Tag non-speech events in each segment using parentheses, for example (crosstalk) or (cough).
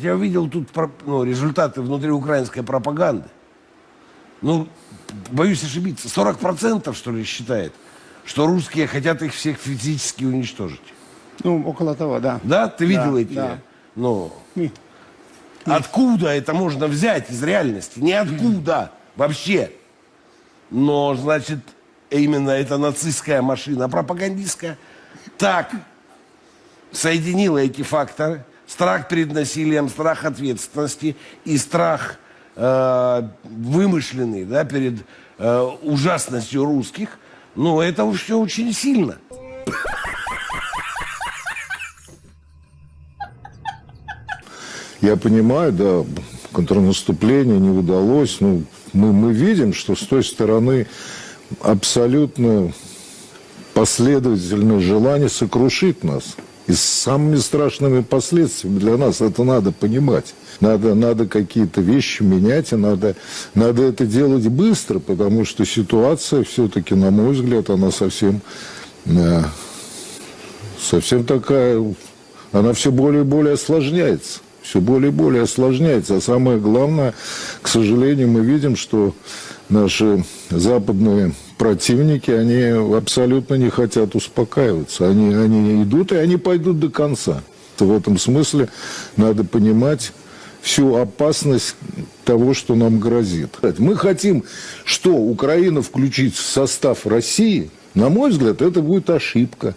Я увидел тут ну, результаты внутриукраинской пропаганды. Ну, боюсь ошибиться, 40% что ли считает, что русские хотят их всех физически уничтожить. Ну, около того, да. Да? Ты видел Да, эти? да. Ну, Ні. откуда это можно взять из реальности? Ниоткуда вообще. Но, значит, именно эта нацистская машина пропагандистская так соединила эти факторы. Страх перед насилием, страх ответственности и страх э, вымышленный да, перед э, ужасностью русских. Ну, это все очень сильно. Я понимаю, да, контрнаступление не удалось. Ну, мы, мы видим, что с той стороны абсолютно последовательное желание сокрушить нас. И с самыми страшными последствиями для нас это надо понимать. Надо, надо какие-то вещи менять, и надо, надо это делать быстро, потому что ситуация все-таки, на мой взгляд, она совсем, э, совсем такая, она все более и более осложняется. Все более и более осложняется. А самое главное, к сожалению, мы видим, что наши западные противники, они абсолютно не хотят успокаиваться. Они, они идут, и они пойдут до конца. В этом смысле надо понимать всю опасность того, что нам грозит. Мы хотим, что Украина включить в состав России, на мой взгляд, это будет ошибка.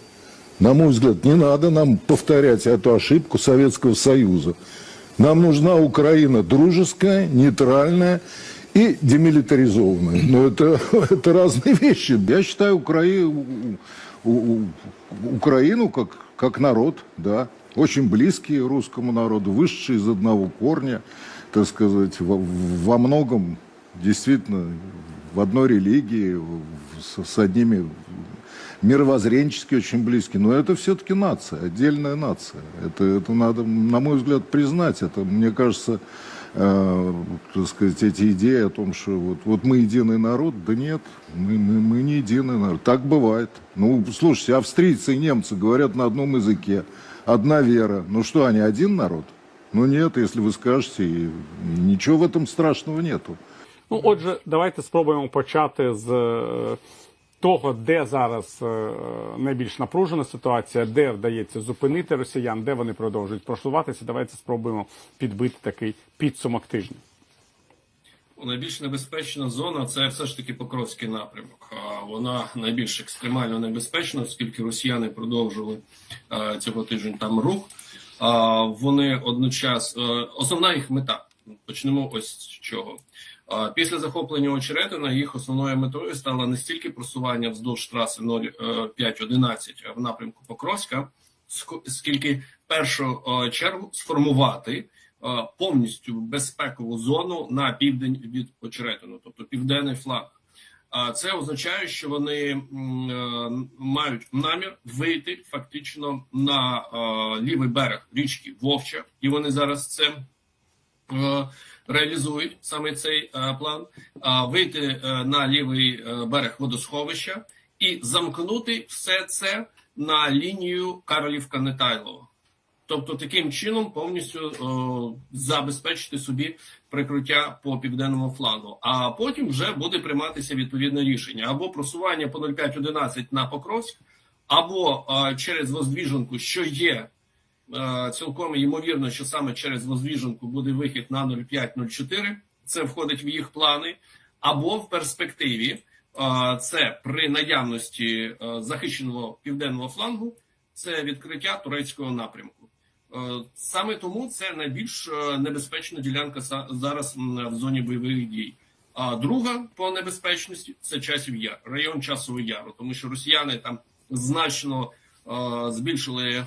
На мой взгляд, не надо нам повторять эту ошибку Советского Союза. Нам нужна Украина дружеская, нейтральная и демилитаризованная. Но это, (laughs) это разные вещи. Я считаю Украину, Украину как, как народ, да, очень близкий русскому народу, вышедший из одного корня, так сказать, во, во многом действительно в одной религии, с, с одними мировоззренчески очень близкие, но это все-таки нация, отдельная нация. Это, это надо, на мой взгляд, признать. Это, мне кажется, э, сказать, эти идеи о том, что вот, вот мы единый народ, да нет, мы, мы, мы не единый народ. Так бывает. Ну, слушайте, австрийцы и немцы говорят на одном языке, одна вера. Ну что, они один народ? Ну нет, если вы скажете, и ничего в этом страшного нету. Ну, отже, давайте спробуємо почати з е, того, де зараз е, найбільш напружена ситуація, де вдається зупинити росіян, де вони продовжують просуватися. Давайте спробуємо підбити такий підсумок тижня. Найбільш небезпечна зона це все ж таки Покровський напрямок. Вона найбільш екстремально небезпечна, оскільки росіяни продовжили е, цього тижня там рух. Вони одночас е, основна їх мета. Почнемо ось з чого. Після захоплення Очеретина їх основною метою стало не стільки просування вздовж траси 0511 в напрямку Покровська, ск- скільки в першу е, чергу сформувати е, повністю безпекову зону на південь від Очеретину, тобто південний фланг. А це означає, що вони е, мають намір вийти фактично на е, лівий берег річки Вовча, і вони зараз це е, реалізують саме цей е, план, вийти е, на лівий е, берег водосховища і замкнути все це на лінію Каролівка Нетайлова. Тобто таким чином повністю о, забезпечити собі прикриття по південному флангу. А потім вже буде прийматися відповідне рішення або просування по 0511 на Покровськ, або е, через Воздвіженку, що є е, цілком ймовірно, що саме через Воздвіженку буде вихід на 0504, Це входить в їх плани, або в перспективі е, це при наявності е, захищеного південного флангу, це відкриття турецького напрямку. Е, Саме тому це найбільш е, небезпечна ділянка зараз в зоні бойових дій. А друга по небезпечності це часів яр, район часового яру, тому що росіяни там значно е, збільшили е,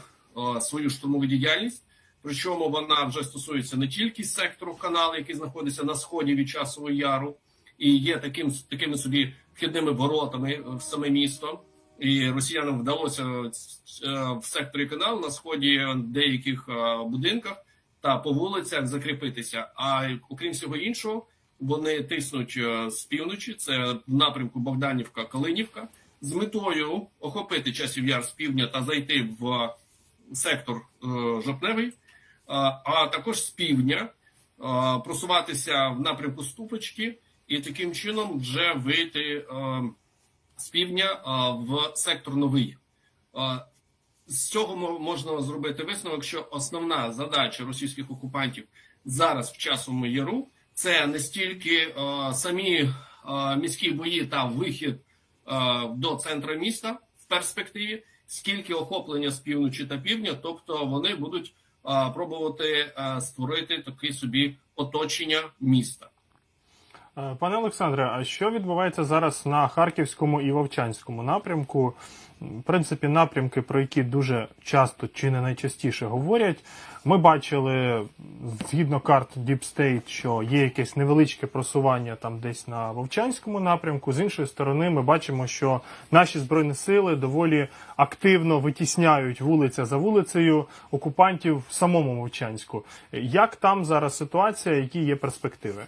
свою штурмову діяльність. Причому вона вже стосується не тільки сектору каналу, який знаходиться на сході від часового яру, і є таким такими собі вхідними воротами в саме місто. І росіянам вдалося е, в секторі каналу на сході деяких е, будинках та по вулицях закріпитися. А окрім всього іншого, вони тиснуть е, з півночі. Це в напрямку Богданівка, Калинівка, з метою охопити часів яр з півдня та зайти в сектор е, жовтневий. а також з півдня е, просуватися в напрямку Ступочки і таким чином вже вийти е, з півдня е, в сектор новий. Е, З цього можна зробити висновок, що основна задача російських окупантів зараз в часовому яру це не стільки е, самі е, міські бої та вихід е, до центра міста в перспективі, скільки охоплення з півночі та півдня, тобто вони будуть пробувати створити таке собі оточення міста. Е, Пане Олександре, а що відбувається зараз на Харківському і Вовчанському напрямку? В принципі, напрямки, про які дуже часто чи не найчастіше говорять. Ми бачили згідно карт Deep State, що є якесь невеличке просування там десь на Вовчанському напрямку. З іншої сторони, ми бачимо, що наші збройні сили доволі активно витісняють вулиця за вулицею окупантів в самому Вовчанську. Як там зараз ситуація, які є перспективи?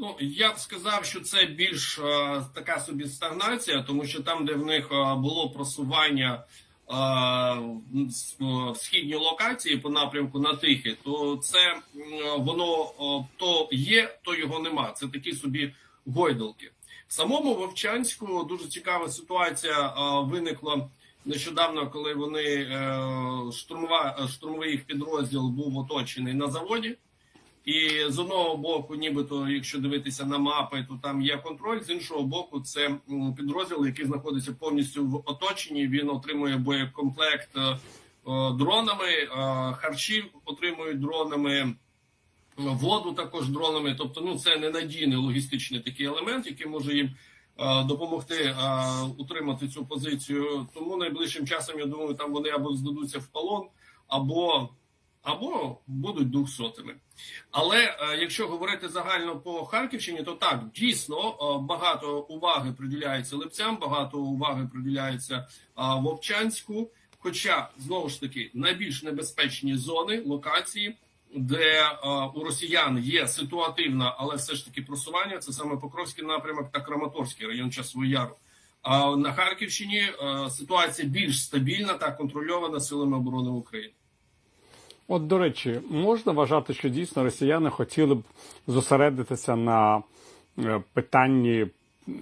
Ну я б сказав, що це більш е, така собі стагнація, тому що там, де в них е, було просування е, в східній локації по напрямку на Тихе, то це м, воно о, то є, то його нема. Це такі собі гойдалки. В самому Вовчанську дуже цікава ситуація е, виникла нещодавно, коли вони е, штурмова штурмовий їх підрозділ був оточений на заводі. І з одного боку, нібито, якщо дивитися на мапи, то там є контроль. З іншого боку, це підрозділ, який знаходиться повністю в оточенні. Він отримує боєкомплект е, е, дронами, е, харчі отримують дронами, воду також дронами. Тобто, ну це ненадійний логістичний такий елемент, який може їм допомогти утримати цю позицію. Тому найближчим часом я думаю, там вони або здадуться в полон, або або будуть двохсотими. Але е, якщо говорити загально по Харківщині, то так дійсно е, багато уваги приділяється липцям, багато уваги приділяється е, Вовчанську. Хоча знову ж таки найбільш небезпечні зони локації, де у росіян є ситуативна, але все ж таки просування, це саме Покровський напрямок та Краматорський район Часового Яру. А на Харківщині ситуація більш стабільна та контрольована силами оборони України. От, до речі, можна вважати, що дійсно росіяни хотіли б зосередитися на е, питанні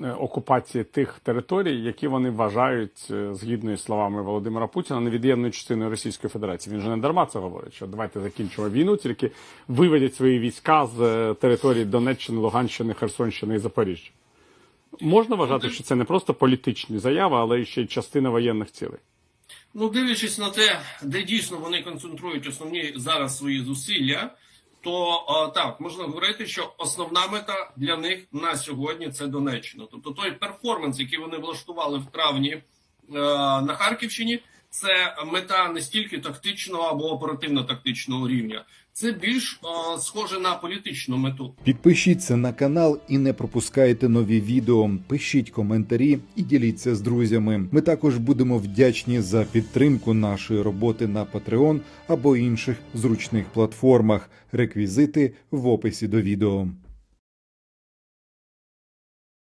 е, окупації тих територій, які вони вважають, е, згідно із словами Володимира Путіна, невід'ємною частиною Російської Федерації. Він же не дарма це говорить, що давайте закінчимо війну, тільки виведіть свої війська з території Донеччини, Луганщини, Херсонщини і Запоріжжя. Можна вважати, що це не просто політичні заяви, але ще й частина воєнних цілей. Ну, дивлячись на те, де дійсно вони концентрують основні зараз свої зусилля, то е, так можна говорити, що основна мета для них на сьогодні це Донеччина. Тобто той перформанс, який вони влаштували в травні е, на Харківщині, це мета не стільки тактичного або оперативно-тактичного рівня, це більш е, схоже на політичну мету. Підпишіться на канал і не пропускайте нові відео. Пишіть коментарі і діліться з друзями. Ми також будемо вдячні за підтримку нашої роботи на Patreon або інших зручних платформах. Реквізити в описі до відео.